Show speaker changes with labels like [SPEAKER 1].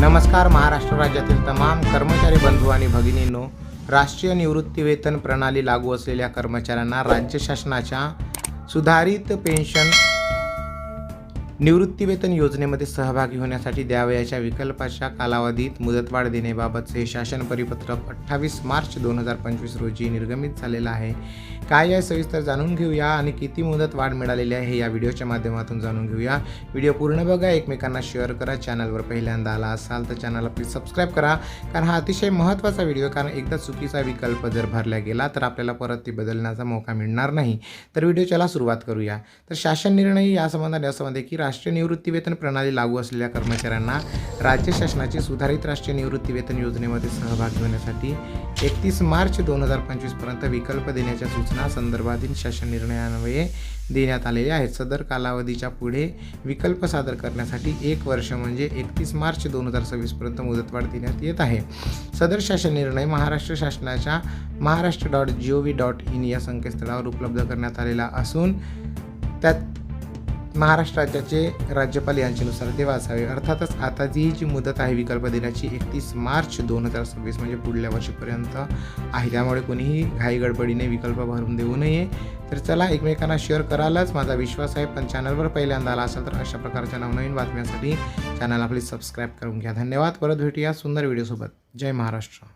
[SPEAKER 1] नमस्कार महाराष्ट्र राज्यातील तमाम कर्मचारी बंधू आणि भगिनींनो राष्ट्रीय निवृत्ती वेतन प्रणाली लागू असलेल्या कर्मचाऱ्यांना राज्य शासनाच्या सुधारित पेन्शन निवृत्तीवेतन योजनेमध्ये सहभागी होण्यासाठी द्यावयाच्या विकल्पाच्या कालावधीत मुदतवाढ देण्याबाबतचे शासन परिपत्रक अठ्ठावीस मार्च दोन हजार पंचवीस रोजी निर्गमित झालेलं आहे. काय आहे सविस्तर जाणून घेऊया आणि किती मुदत वाढ मिळालेली आहे या व्हिडिओच्या माध्यमातून जाणून घेऊया. व्हिडिओ पूर्ण बघा एकमेकांना शेअर करा चॅनलवर पहिल्यांदा आला असाल तर चॅनलला प्लीज सबस्क्राईब करा. कारण हा अतिशय महत्त्वाचा व्हिडिओ कारण एकदा चुकीचा विकल्प जर भरला गेला तर आपल्याला परत ती बदलण्याचा मौका मिळणार नाही. तर व्हिडिओच्याला सुरुवात करूया. तर शासन निर्णय या संबंधाने असं म्हणते की राष्ट्रीय निवृत्तीवेतन प्रणाली लागू असलेल्या कर्मचाऱ्यांना राज्य शासनाची सुधारित राष्ट्रीय निवृत्तीवेतन योजनेमध्ये सहभाग घेण्यासाठी एकतीस मार्च दोन हजार पंचवीसपर्यंत विकल्प देण्याच्या सूचना संदर्भातील शासन निर्णयान्वये देण्यात आलेले आहेत. सदर कालावधीच्या पुढे विकल्प सादर करण्यासाठी एक वर्ष म्हणजे एकतीस मार्च दोन हजार सव्वीसपर्यंत मुदतवाढ देण्यात येत आहे. सदर शासन निर्णय महाराष्ट्र शासनाच्या Maharashtra dot G O V dot in या संकेतस्थळावर उपलब्ध करण्यात आलेला असून त्यात महाराष्ट्र राज्याचे राज्यपाल यांच्यानुसार ते वाचावे अर्थातच आता जी जी मुदत आहे विकल्प देण्याची एकतीस मार्च दोन हजार सव्वीस म्हणजे पुढल्या वर्षीपर्यंत आहे. त्यामुळे कोणीही घाई गडबडीने विकल्प भरून देऊ नये. तर चला एकमेकांना शेअर करायलाच माझा विश्वास आहे. पण चॅनलवर पहिल्यांदा आला असाल तर अशा प्रकारच्या नवनवीन बातम्यांसाठी चॅनल आपली सबस्क्राईब करून घ्या. धन्यवाद. परत भेटूया सुंदर व्हिडिओसोबत जय महाराष्ट्र.